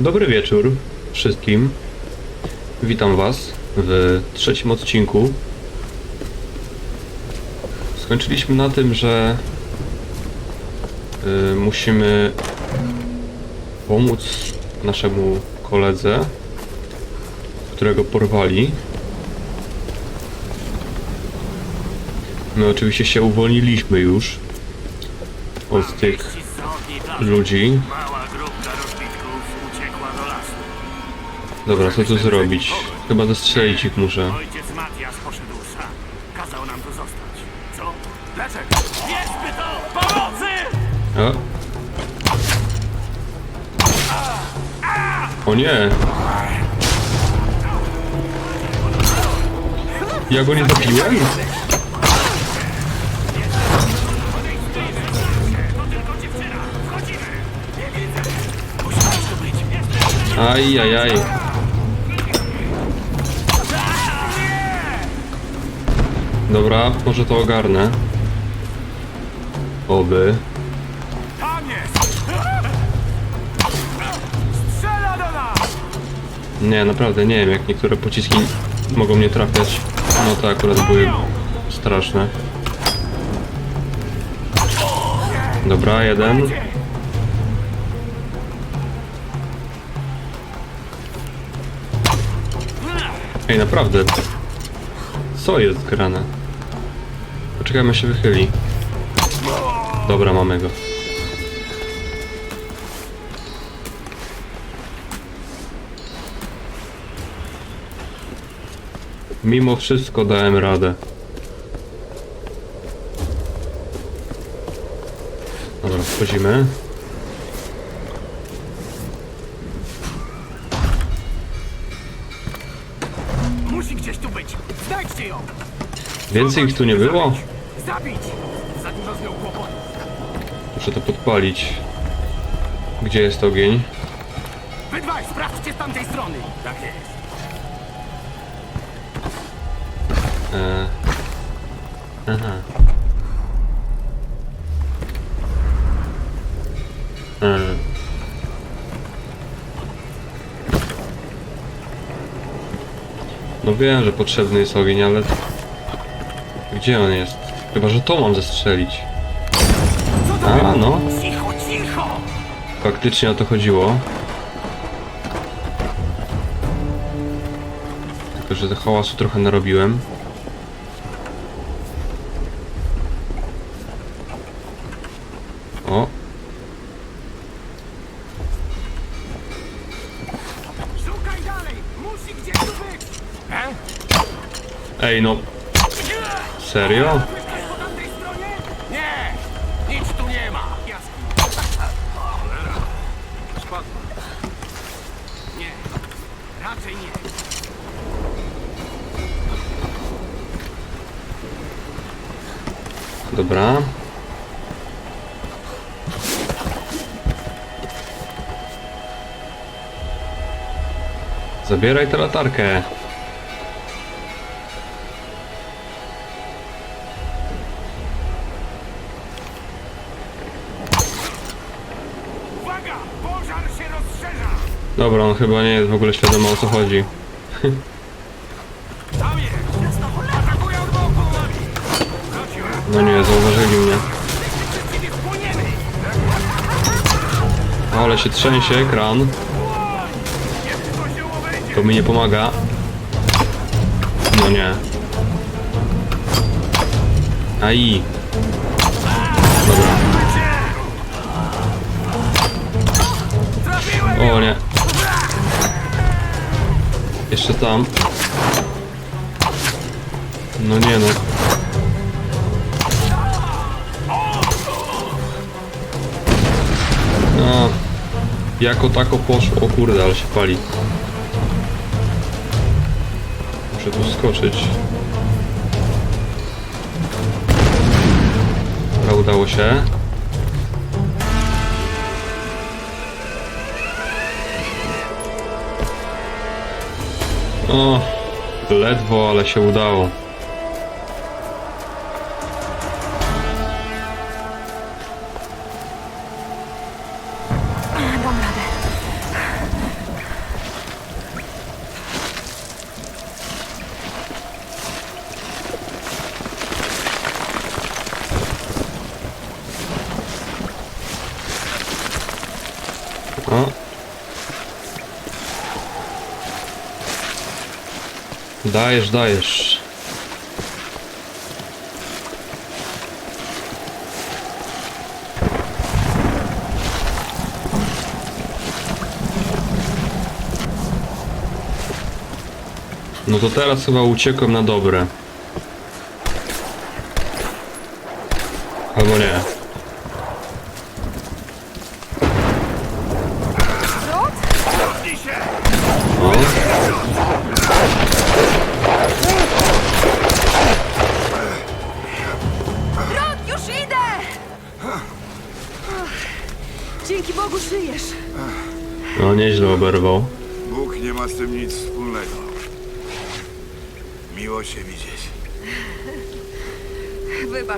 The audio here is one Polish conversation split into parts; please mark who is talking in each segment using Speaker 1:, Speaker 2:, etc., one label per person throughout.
Speaker 1: Dobry wieczór wszystkim. Witam Was w trzecim odcinku. Skończyliśmy na tym, że y, musimy pomóc naszemu koledze, którego porwali. My oczywiście się uwolniliśmy już od tych ludzi. Dobra, co tu zrobić? Chyba zastrzelić ich muszę.
Speaker 2: Ojciec Matias poszedł sam. Kazał nam tu zostać. Co? Dlaczego? Bierzmy to! Pomocy!
Speaker 1: O. o nie! Ja go nie zabiłem?
Speaker 2: To tylko dziewczyna!
Speaker 1: Dobra, może to ogarnę. Oby. Nie, naprawdę nie wiem, jak niektóre pociski mogą mnie trafiać. No to akurat były straszne. Dobra, jeden. Ej, naprawdę. Co jest grane? Poczekajmy, się wychyli. Dobra, mamy go. Mimo wszystko dałem radę. Dobra, wchodzimy.
Speaker 2: Musi gdzieś tu być! Znajdźcie ją!
Speaker 1: Więcej ich tu nie było?
Speaker 2: Zabić! Za dużo z nią kłopotów.
Speaker 1: Muszę to podpalić. Gdzie jest ogień?
Speaker 2: Wy dwaj, sprawdźcie z tamtej strony! Tak jest.
Speaker 1: E... Aha. E... No wiem, że potrzebny jest ogień, ale... Gdzie on jest? Chyba, że to mam zestrzelić. A, no.
Speaker 2: Cicho, cicho!
Speaker 1: Faktycznie o to chodziło. Tylko, że hałasu trochę narobiłem. O,
Speaker 2: Szukaj dalej! Musi gdzieś tu być!
Speaker 1: Ej no, serio? Zabieraj tę latarkę.
Speaker 2: Uwaga! Pożar się rozszerza!
Speaker 1: Dobra, on chyba nie jest w ogóle świadomy o co chodzi.
Speaker 2: Tam jest! Atakują od boku! Wróciłem.
Speaker 1: No nie, zauważyli mnie. Ale się trzęsie ekran.
Speaker 2: To
Speaker 1: mi nie pomaga. No nie. Aj. Dobra. O nie. Jeszcze tam. No nie no. No. Jako tako poszło. O kurde, ale się pali. Muszę tu skoczyć. Udało się. O, ledwo, ale się udało. Dajesz, dajesz. No to teraz chyba uciekłem na dobre.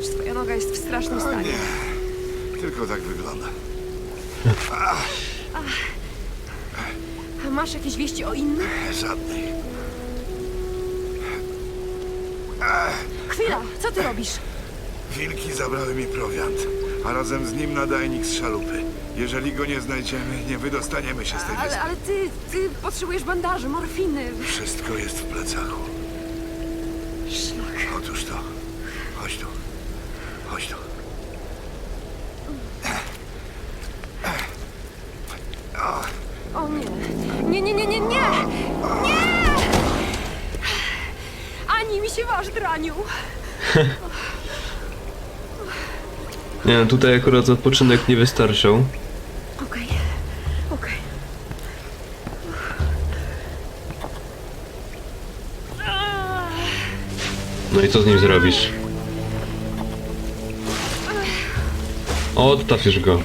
Speaker 3: Wybacz, twoja noga jest w strasznym
Speaker 4: A
Speaker 3: stanie.
Speaker 4: nie, tylko tak wygląda.
Speaker 3: A Masz jakieś wieści o innych?
Speaker 4: Żadnej.
Speaker 3: Chwila, co ty robisz?
Speaker 4: Wilki zabrały mi prowiant, a razem z nim nadajnik z szalupy. Jeżeli go nie znajdziemy, nie wydostaniemy się z tej wyspy.
Speaker 3: Ale, ale ty, ty potrzebujesz bandaży, morfiny.
Speaker 4: Wszystko jest w plecaku.
Speaker 3: Szlak.
Speaker 4: Otóż to. Chodź tu. Chodź tu.
Speaker 3: O nie. Nie, nie, nie, nie, nie! Nie! Ani mi się waż, draniu.
Speaker 1: Nie no, tutaj akurat odpoczynek nie wystarczył.
Speaker 3: Okej, okej.
Speaker 1: No i co z nim zrobisz? Odstaw już go.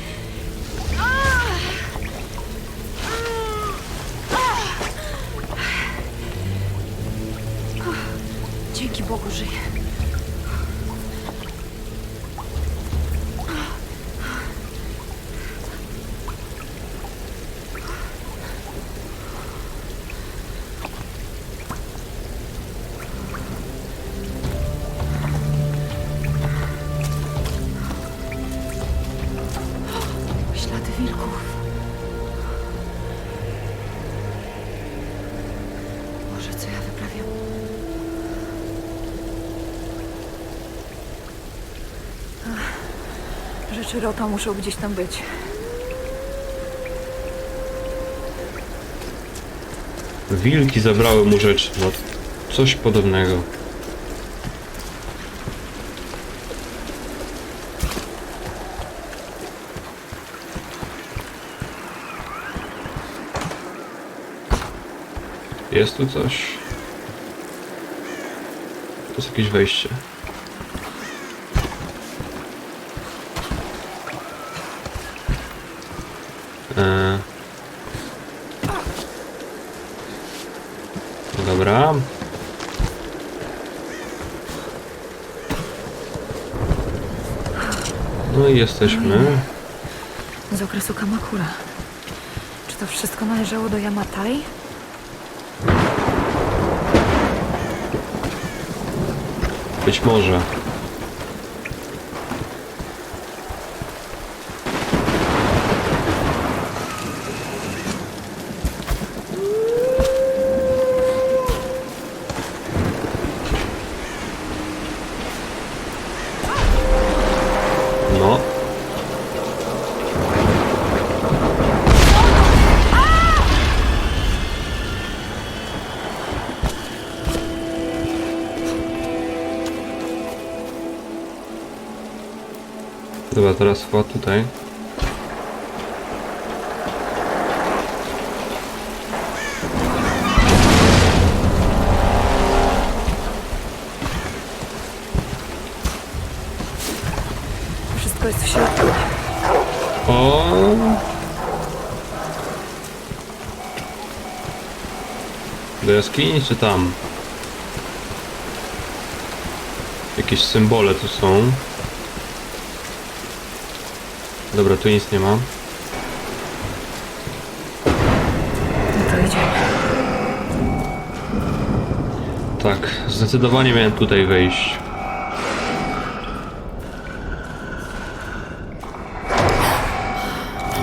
Speaker 3: Rzeczy Rota muszą gdzieś tam być.
Speaker 1: Wilki zabrały mu rzeczy. No, coś podobnego. Jest tu coś? To jest jakieś wejście. Eee. Dobra. No i jesteśmy.
Speaker 3: Z okresu Kamakura. Czy to wszystko należało do Yamatai?
Speaker 1: Być może. Dobra, teraz chyba tutaj.
Speaker 3: Wszystko jest w środku.
Speaker 1: O. Do jaskini czy tam? Jakieś symbole tu są. Dobra, tu nic nie ma.
Speaker 3: No to idziemy.
Speaker 1: Tak, zdecydowanie miałem tutaj wejść.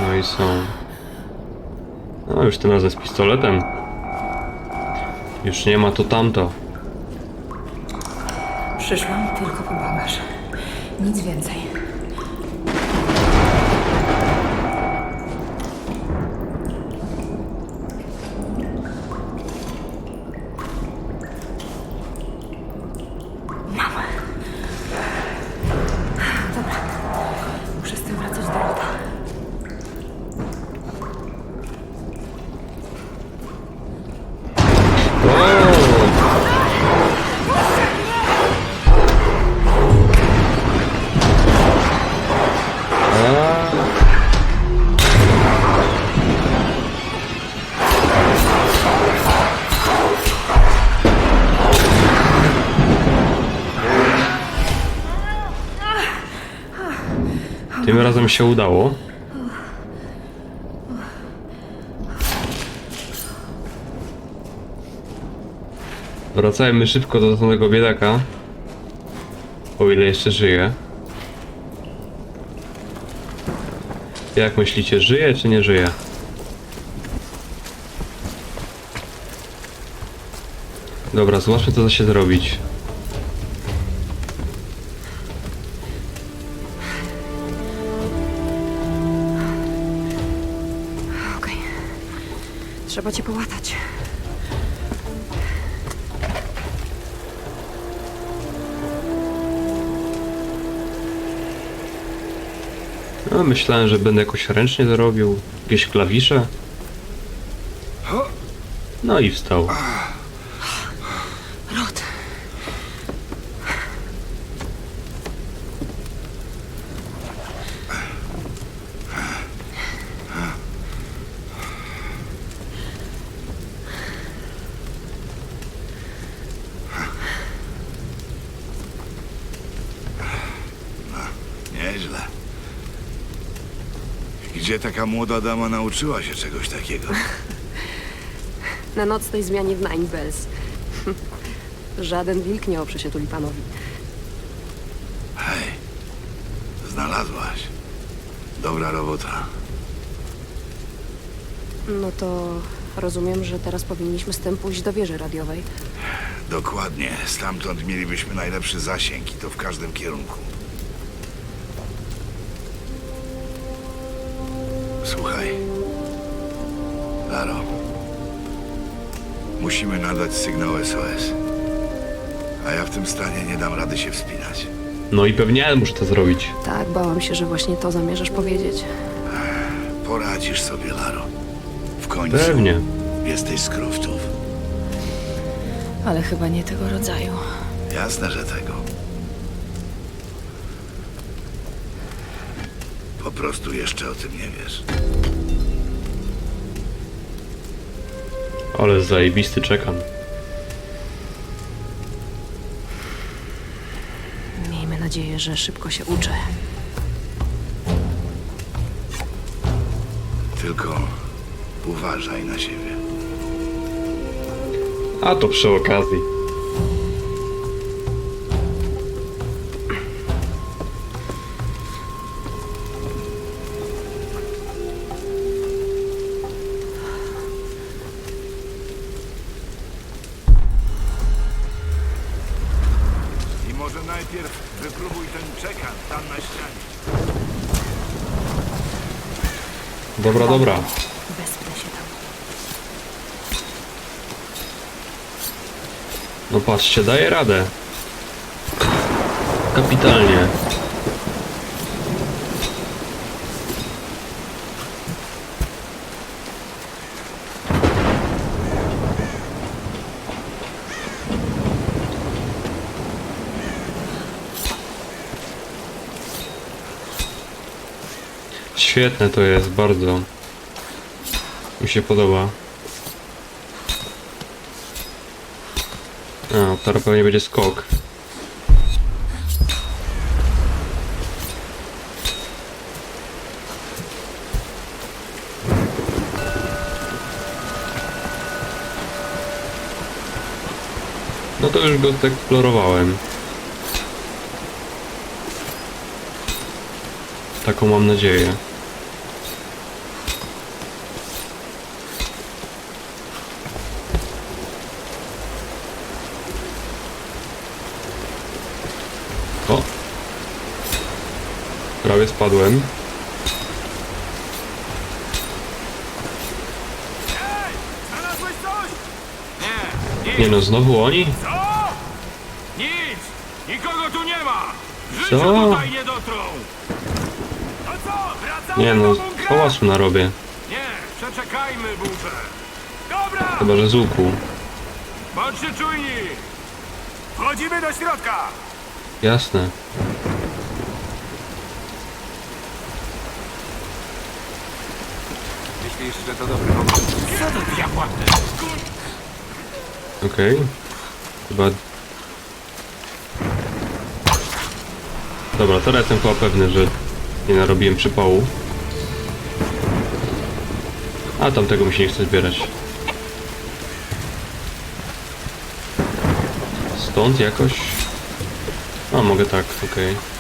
Speaker 1: No i są. No już tym razem z pistoletem. Już nie ma to tamto.
Speaker 3: Przyszłam tylko po bagaż. Nic więcej.
Speaker 1: Razem się udało. Wracajmy szybko do samego biedaka. O ile jeszcze żyje. Jak myślicie, żyje czy nie żyje? Dobra, zobaczmy co da się zrobić.
Speaker 3: Trzeba cię połatać.
Speaker 1: No, myślałem, że będę jakoś ręcznie to robił. Jakieś klawisze. No i wstał.
Speaker 4: Gdzie taka młoda dama nauczyła się czegoś takiego?
Speaker 5: Na nocnej zmianie w Nine Bells. Żaden wilk nie oprze się tulipanowi.
Speaker 4: Hej, znalazłaś. Dobra robota.
Speaker 5: No to rozumiem, że teraz powinniśmy z tym pójść do wieży radiowej.
Speaker 4: Dokładnie. Stamtąd mielibyśmy najlepszy zasięg i to w każdym kierunku. Musimy nadać sygnał SOS. A ja w tym stanie nie dam rady się wspinać.
Speaker 1: No i pewnie muszę to zrobić.
Speaker 5: Tak, bałam się, że właśnie to zamierzasz powiedzieć.
Speaker 4: Poradzisz sobie, Laro. W końcu
Speaker 1: Pewnie.
Speaker 4: jesteś z Croftów.
Speaker 3: Ale chyba nie tego rodzaju.
Speaker 4: Jasne, że tego. Po prostu jeszcze o tym nie wiesz.
Speaker 1: Ale zajebisty czekam.
Speaker 5: Miejmy nadzieję, że szybko się uczę.
Speaker 4: Tylko uważaj na siebie.
Speaker 1: A to przy okazji.
Speaker 4: Najpierw wypróbuj ten czekan tam na ścianie.
Speaker 1: Dobra, dobra.
Speaker 3: Wespnę się tam.
Speaker 1: No patrzcie, daję radę. Kapitalnie. Świetne to jest, bardzo. Mi się podoba. A, teraz pewnie będzie skok. No to już go zeksplorowałem. Taką mam nadzieję. Prawie spadłem.
Speaker 2: Nie,
Speaker 1: no, znowu oni?
Speaker 2: Co? Nic! Nikogo tu nie ma! W
Speaker 1: Co?
Speaker 2: Tutaj nie dotrą! Co? Wracamy
Speaker 1: Nie
Speaker 2: do
Speaker 1: no,
Speaker 2: bunkra?
Speaker 1: hałasu narobię.
Speaker 2: Nie, przeczekajmy burzę. Dobra!
Speaker 1: Chyba, że z łuku.
Speaker 2: Bądźcie czujni! Wchodzimy do środka!
Speaker 1: Jasne.
Speaker 2: Myślisz, że to dobry pomysł? Co to diabła?
Speaker 1: Okej. Chyba... Dobra, teraz jestem chyba pewny, że nie narobiłem przypału. A tamtego mi się nie chce zbierać. Stąd jakoś? A, mogę tak, okej.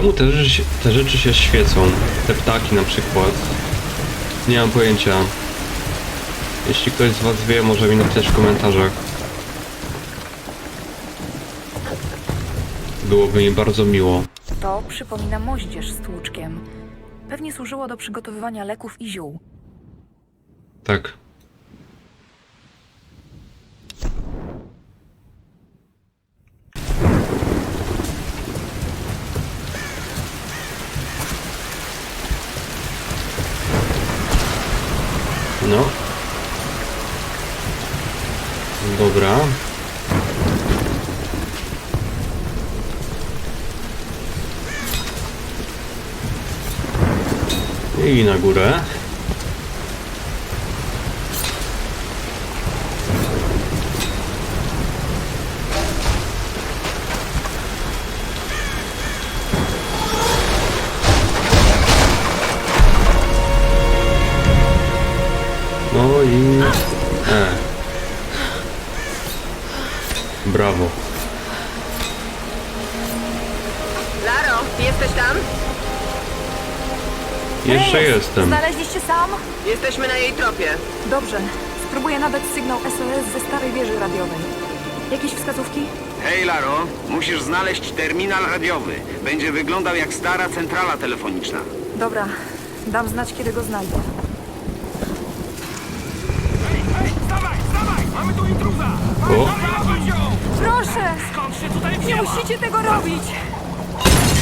Speaker 1: Czemu te rzeczy, się- te rzeczy się świecą? Te ptaki na przykład. Nie mam pojęcia. Jeśli ktoś z was wie, może mi napisać w komentarzach. Byłoby mi bardzo miło.
Speaker 3: To przypomina moździerz z tłuczkiem. Pewnie służyło do przygotowywania leków i ziół.
Speaker 1: Tak. No. Dobra. I na górę. No i... E. Brawo.
Speaker 6: Laro, jesteś tam?
Speaker 1: Jeszcze jestem.
Speaker 3: Znaleźliście sam?
Speaker 6: Jesteśmy na jej tropie.
Speaker 3: Dobrze. Spróbuję nadać sygnał SOS ze starej wieży radiowej. Jakieś wskazówki?
Speaker 7: Hej Laro, musisz znaleźć terminal radiowy. Będzie wyglądał jak stara centrala telefoniczna.
Speaker 3: Dobra. Dam znać, kiedy go znajdę.
Speaker 2: Hej, hej, wstawaj, wstawaj! Mamy tu intruza!
Speaker 1: O.
Speaker 3: Proszę!
Speaker 2: Skąd się tutaj
Speaker 3: Nie
Speaker 2: wzięła?
Speaker 3: musicie tego robić!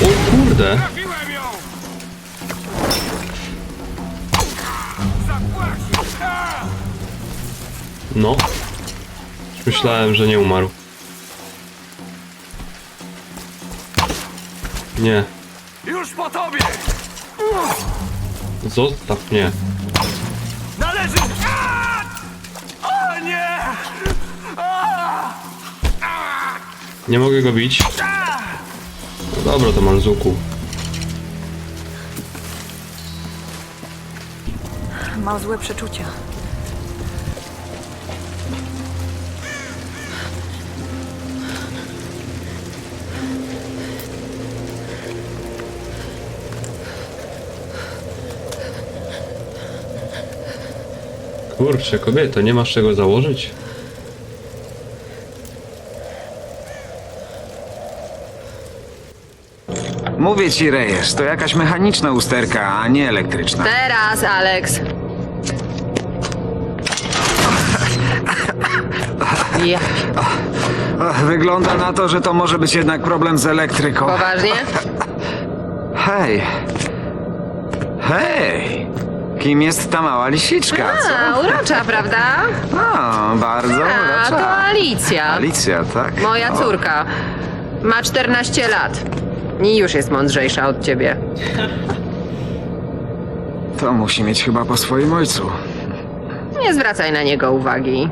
Speaker 1: O kurde!
Speaker 2: Trafiłem ją! A!
Speaker 1: No. Myślałem, że nie umarł. Nie.
Speaker 2: Już po tobie!
Speaker 1: Zostaw mnie.
Speaker 2: Nie
Speaker 1: mogę go bić. No dobra, to masz z łuku.
Speaker 3: Mam złe przeczucia.
Speaker 1: Kurczę, kobieto, nie masz czego założyć?
Speaker 7: Mówię ci, Reyes, to jakaś mechaniczna usterka, a nie elektryczna.
Speaker 6: Teraz, Alex. Ja,
Speaker 7: Ach, Wygląda na to, że to może być jednak problem z elektryką.
Speaker 6: poważnie?
Speaker 7: Hej! Hej! Kim jest ta mała lisiczka, co?
Speaker 6: A, urocza, prawda?
Speaker 7: O, bardzo
Speaker 6: A, to
Speaker 7: urocza.
Speaker 6: Alicja.
Speaker 7: Alicja, tak?
Speaker 6: Moja
Speaker 7: O,
Speaker 6: córka. Ma 14 lat. I już jest mądrzejsza od ciebie.
Speaker 7: To musi mieć chyba po swoim ojcu.
Speaker 6: Nie zwracaj na niego uwagi.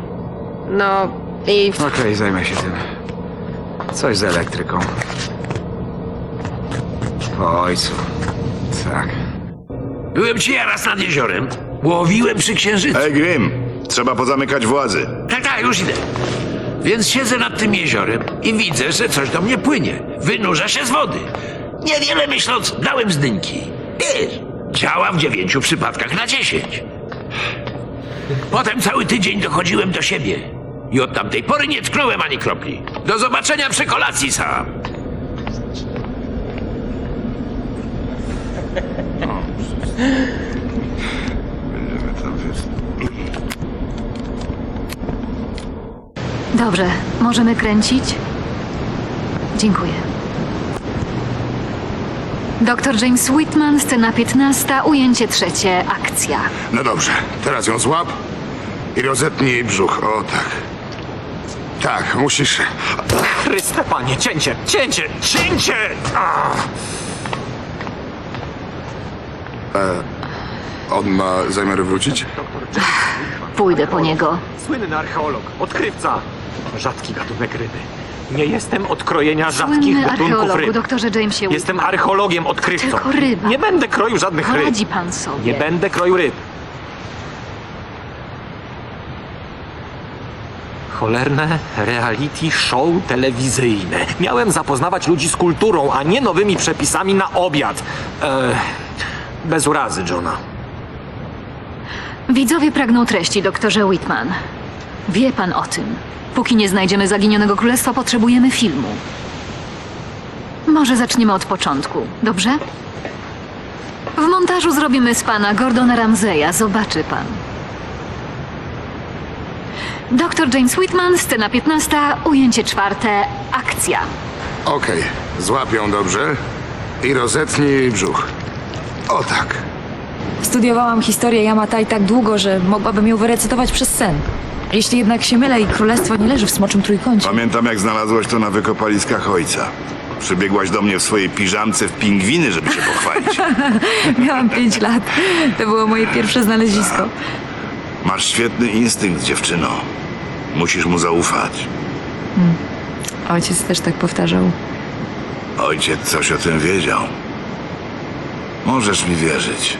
Speaker 6: No i
Speaker 7: Okej, zajmę się tym. Coś z elektryką. Po ojcu. Tak.
Speaker 8: Byłem ci ja raz nad jeziorem. Łowiłem przy księżycu.
Speaker 4: Ej, Grim, trzeba pozamykać włazy.
Speaker 8: Tak, tak, już idę. Więc siedzę nad tym jeziorem i widzę, że coś do mnie płynie. Wynurza się z wody. Niewiele myśląc, dałem z dynki. Wiesz, działa w dziewięciu przypadkach na dziesięć. Potem cały tydzień dochodziłem do siebie. I od tamtej pory nie tknąłem ani kropli. Do zobaczenia przy kolacji sam.
Speaker 9: Dobrze, możemy kręcić? Dziękuję. Doktor James Whitman, scena 15, ujęcie trzecie, akcja.
Speaker 10: No dobrze, teraz ją złap i rozetnij jej brzuch. O tak. Tak, musisz.
Speaker 11: Chryste, panie, cięcie, cięcie, cięcie! Ah!
Speaker 10: On ma zamiar wrócić?
Speaker 9: Pójdę po niego.
Speaker 11: Słynny archeolog, odkrywca. Rzadki gatunek ryby. Nie jestem od krojenia rzadkich
Speaker 9: Słynny
Speaker 11: gatunków
Speaker 9: archeologu,
Speaker 11: ryb.
Speaker 9: doktorze Jamesie
Speaker 11: Jestem
Speaker 9: Whitman.
Speaker 11: archeologiem, odkrywcą.
Speaker 9: Tylko ryba.
Speaker 11: Nie będę kroił żadnych ryb.
Speaker 9: Poradzi pan sobie.
Speaker 11: Nie będę kroił ryb. Cholerne reality show telewizyjne. Miałem zapoznawać ludzi z kulturą, a nie nowymi przepisami na obiad. E, bez urazy, Johna.
Speaker 9: Widzowie pragną treści, doktorze Whitman. Wie pan o tym. Póki nie znajdziemy zaginionego królestwa, potrzebujemy filmu. Może zaczniemy od początku, dobrze? W montażu zrobimy z pana Gordona Ramseya, zobaczy pan. Doktor James Whitman, scena 15, ujęcie czwarte, akcja.
Speaker 10: Okej, złap ją dobrze i rozetnij jej brzuch. O tak.
Speaker 3: Studiowałam historię Yamatai tak długo, że mogłabym ją wyrecytować przez sen. Jeśli jednak się mylę i królestwo nie leży w smoczym trójkącie.
Speaker 4: Pamiętam, jak znalazłaś to na wykopaliskach ojca. Przybiegłaś do mnie w swojej piżamce w pingwiny, żeby się pochwalić.
Speaker 3: Miałam pięć lat. To było moje pierwsze znalezisko.
Speaker 4: Masz świetny instynkt, dziewczyno. Musisz mu zaufać.
Speaker 3: Ojciec też tak powtarzał.
Speaker 4: Ojciec coś o tym wiedział. Możesz mi wierzyć.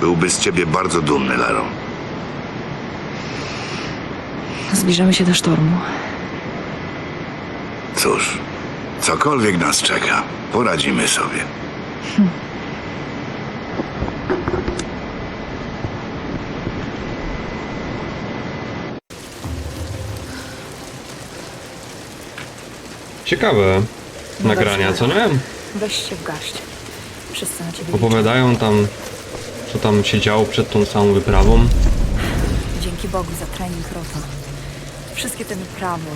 Speaker 4: Byłby z ciebie bardzo dumny, Laro.
Speaker 3: Zbliżamy się do sztormu.
Speaker 4: Cóż, cokolwiek nas czeka, poradzimy sobie.
Speaker 1: Ciekawe nagrania, co nie?
Speaker 9: Weź się w garść. Wszyscy na ciebie
Speaker 1: Opowiadają tam, co tam się działo przed tą samą wyprawą.
Speaker 9: Dzięki Bogu za trening Rota. Wszystkie te wyprawy,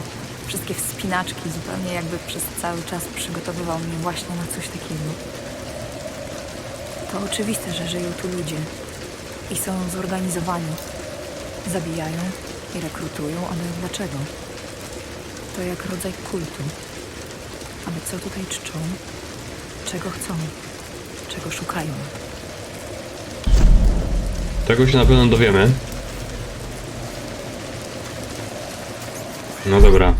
Speaker 9: wszystkie wspinaczki, zupełnie jakby przez cały czas przygotowywał mnie właśnie na coś takiego. To oczywiste, że żyją tu ludzie i są zorganizowani. Zabijają i rekrutują, ale dlaczego? To jak rodzaj kultu. Ale co tutaj czczą? Czego chcą? Czego szukają?
Speaker 1: Tego się na pewno dowiemy. No dobra.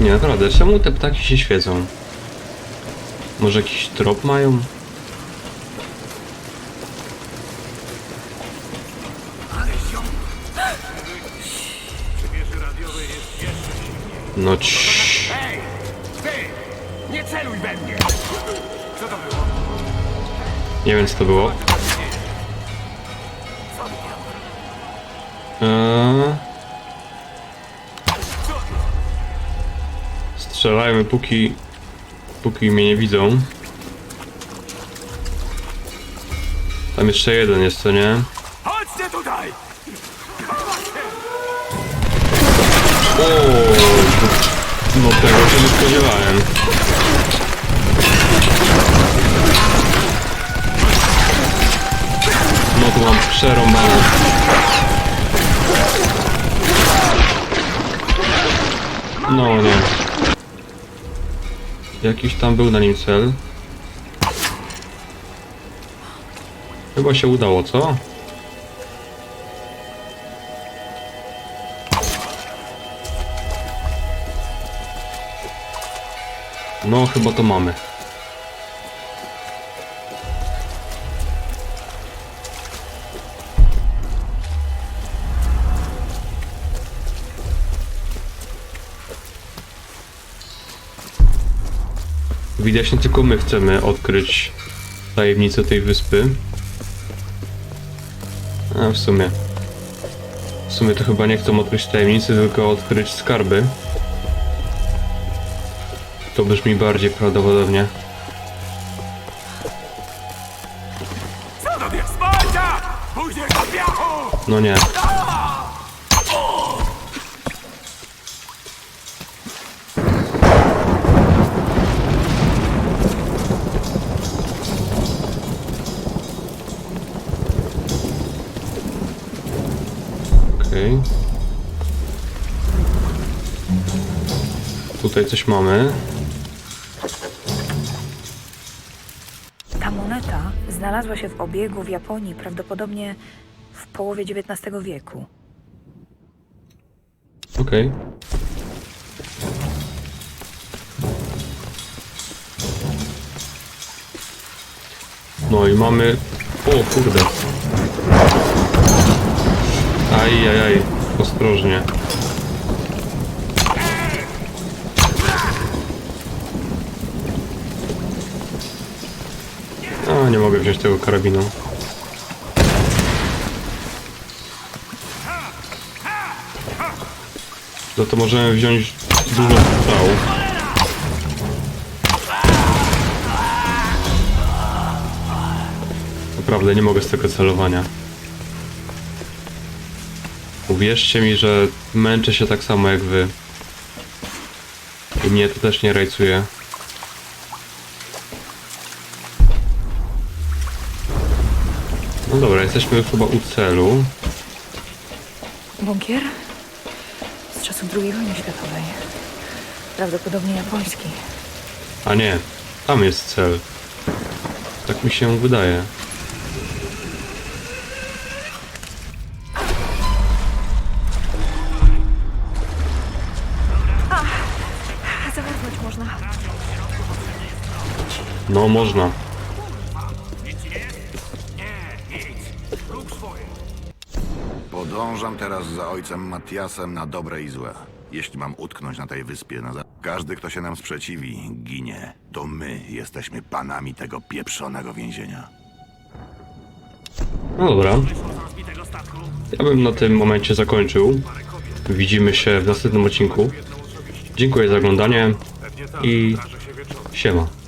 Speaker 1: Nie, naprawdę, czemu te ptaki się świecą? Może jakiś trop mają? No cii.
Speaker 11: Ej! Ty! Nie celuj we mnie! Co to było?
Speaker 1: Nie wiem co to było. Eee... póki... Póki mnie nie widzą. Tam jeszcze jeden jest, co nie?
Speaker 11: Chodźcie tutaj!
Speaker 1: O, No tego się nie spodziewałem. No tu mam przerąbane. No nie. Jakiś tam był na nim cel. Chyba się udało, co? No, chyba to mamy. Widać, nie tylko my chcemy odkryć tajemnicę tej wyspy. A w sumie. sumie to chyba nie chcą odkryć tajemnicy, tylko odkryć skarby. To brzmi bardziej prawdopodobnie. No nie. Tutaj coś mamy.
Speaker 3: Ta moneta znalazła się w obiegu w Japonii prawdopodobnie w połowie XIX wieku.
Speaker 1: Okej. No i mamy... O kurde. Aj, aj, aj. Ostrożnie. Nie mogę wziąć tego karabinu. No to możemy wziąć dużo strzał. Naprawdę nie mogę z tego celowania. Uwierzcie mi, że męczę się tak samo jak wy. I mnie to też nie rajcuje. Jesteśmy chyba u celu.
Speaker 3: Bunkier? Z czasów II wojny światowej. Prawdopodobnie japoński.
Speaker 1: A nie, tam jest cel. Tak mi się wydaje.
Speaker 6: Zawrócić można.
Speaker 1: No można.
Speaker 10: Teraz za ojcem Matiasem na dobre i złe. Jeśli mam utknąć na tej wyspie, na za... każdy, kto się nam sprzeciwi, ginie. To my jesteśmy panami tego pieprzonego więzienia.
Speaker 1: No dobra. Ja bym na tym momencie zakończył. Widzimy się w następnym odcinku. Dziękuję za oglądanie i siema.